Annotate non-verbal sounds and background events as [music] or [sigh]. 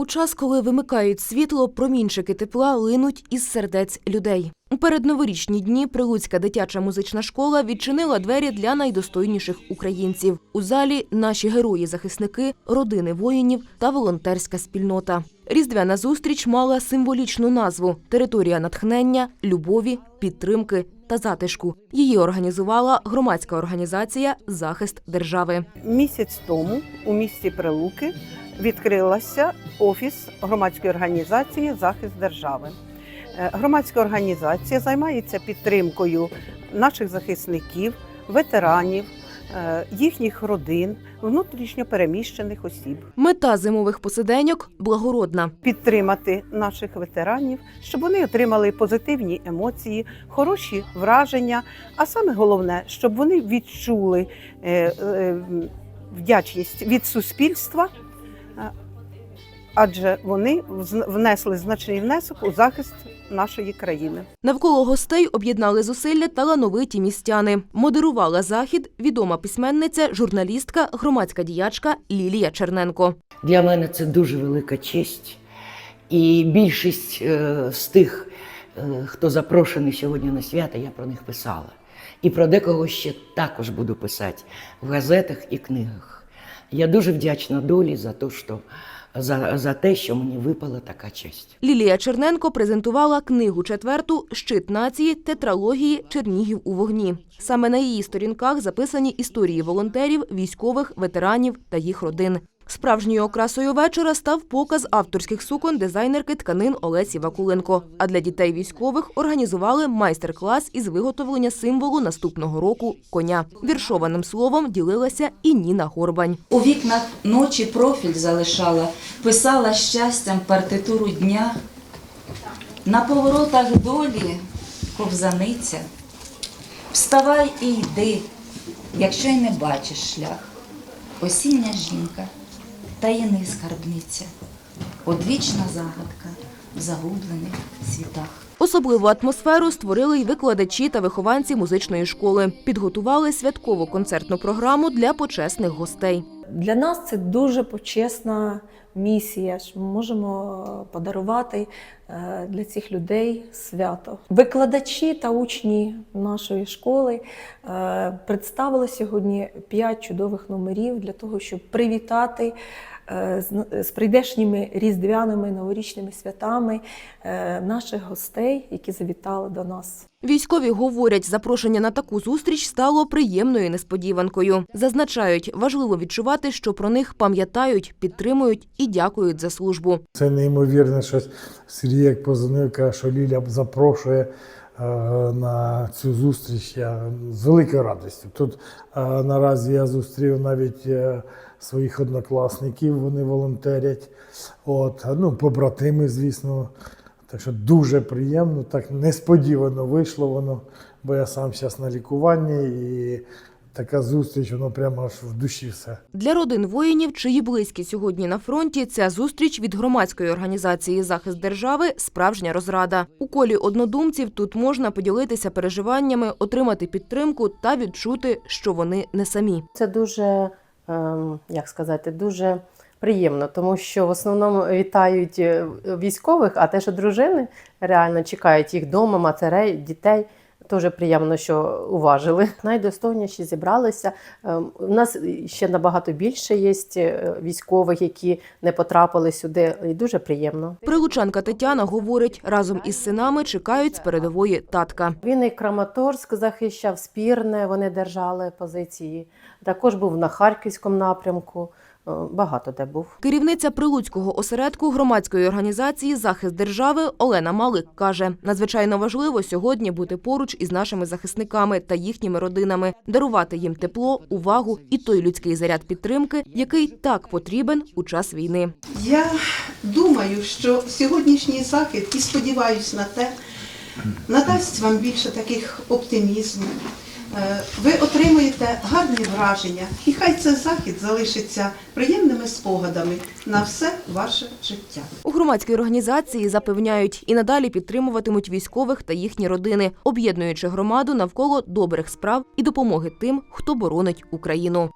У час, коли вимикають світло, промінчики тепла линуть із сердець людей. У передноворічні дні Прилуцька дитяча музична школа відчинила двері для найдостойніших українців. У залі наші герої-захисники, родини воїнів та волонтерська спільнота. Різдвяна зустріч мала символічну назву Територія натхнення, любові, підтримки та затишку. Її організувала громадська організація Захист держави. Місяць тому у місті Прилуки відкрилася офіс громадської організації Захист держави. Е, Громадська організація займається підтримкою наших захисників, ветеранів, е, їхніх родин, внутрішньо переміщених осіб. Мета зимових посиденьок благородна. Підтримати наших ветеранів, щоб вони отримали позитивні емоції, хороші враження. А саме головне, щоб вони відчули е, вдячність від суспільства, адже вони внесли значний внесок у захист нашої країни. Навколо гостей об'єднали зусилля талановиті містяни. Модерувала захід відома письменниця, журналістка, громадська діячка Лілія Черненко. Для мене це дуже велика честь. І більшість е, з тих, е, хто запрошений сьогодні на свято, я про них писала. І про декого ще також буду писати в газетах і книгах. Я дуже вдячна долі за те, що, за, за те, що мені випала така честь. Лілія Черненко презентувала книгу четверту Щит нації тетралогії Чернігів у вогні. Саме на її сторінках записані історії волонтерів, військових, ветеранів та їх родин. Справжньою окрасою вечора став показ авторських сукон дизайнерки тканин Олесі Вакуленко. А для дітей військових організували майстер-клас із виготовлення символу наступного року коня. Віршованим словом ділилася і Ніна Горбань. У вікнах ночі профіль залишала, писала щастям партитуру дня. На поворотах долі ковзаниця. Вставай і йди, якщо й не бачиш шлях. Осіння жінка, таєни скарбниця, одвічна загадка в загублених світах. Особливу атмосферу створили й викладачі та вихованці музичної школи. Підготували святкову концертну програму для почесних гостей. Для нас це дуже почесна місія, що ми можемо подарувати е, для цих людей свято. Викладачі та учні нашої школи е, представили сьогодні п'ять чудових номерів для того, щоб привітати е, з- прийдешніми різдвяними новорічними святами наших гостей, які завітали до нас. Військові говорять, запрошення на таку зустріч стало приємною несподіванкою. Зазначають, важливо відчувати, що про них пам'ятають, підтримують і дякують за службу. Це неймовірне щось. Сергій як позвонив, каже, що Ліля запрошує е, на цю зустріч. Я з великою радістю. Тут е, наразі я зустрів навіть е, своїх однокласників, вони волонтерять. От, ну, побратими, звісно. Так що дуже приємно, так несподівано вийшло воно, бо я сам зараз на лікуванні і така зустріч, воно прямо аж в душі все. Для родин воїнів, чиї близькі сьогодні на фронті, ця зустріч від громадської організації Захист держави справжня розрада. У колі однодумців тут можна поділитися переживаннями, отримати підтримку та відчути, що вони не самі. Це дуже, ем, як сказати, дуже приємно, тому що в основному вітають е, військових, а те, що дружини реально чекають їх вдома, матерей, дітей. Дуже приємно, що уважили. [laughs] Найдостойніші зібралися. Ем, У нас ще набагато більше є е, військових, які не потрапили сюди, і дуже приємно. Прилучанка Тетяна говорить, разом із синами чекають з передової татка. Він і Краматорськ захищав, Спірне, вони держали позиції. Також був на Харківському напрямку. Е, Багато де був. Керівниця Прилуцького осередку громадської організації Захист держави Олена Малик каже: надзвичайно важливо сьогодні бути поруч із нашими захисниками та їхніми родинами, дарувати їм тепло, увагу і той людський заряд підтримки, який так потрібен у час війни. Я думаю, що сьогоднішній захід і сподіваюся на те, надасть вам більше таких оптимізму. Е, Ви отримуєте гарні враження, і хай цей захід залишиться приємними спогадами на все ваше життя. У громадській організації запевняють і надалі підтримуватимуть військових та їхні родини, об'єднуючи громаду навколо добрих справ і допомоги тим, хто боронить Україну.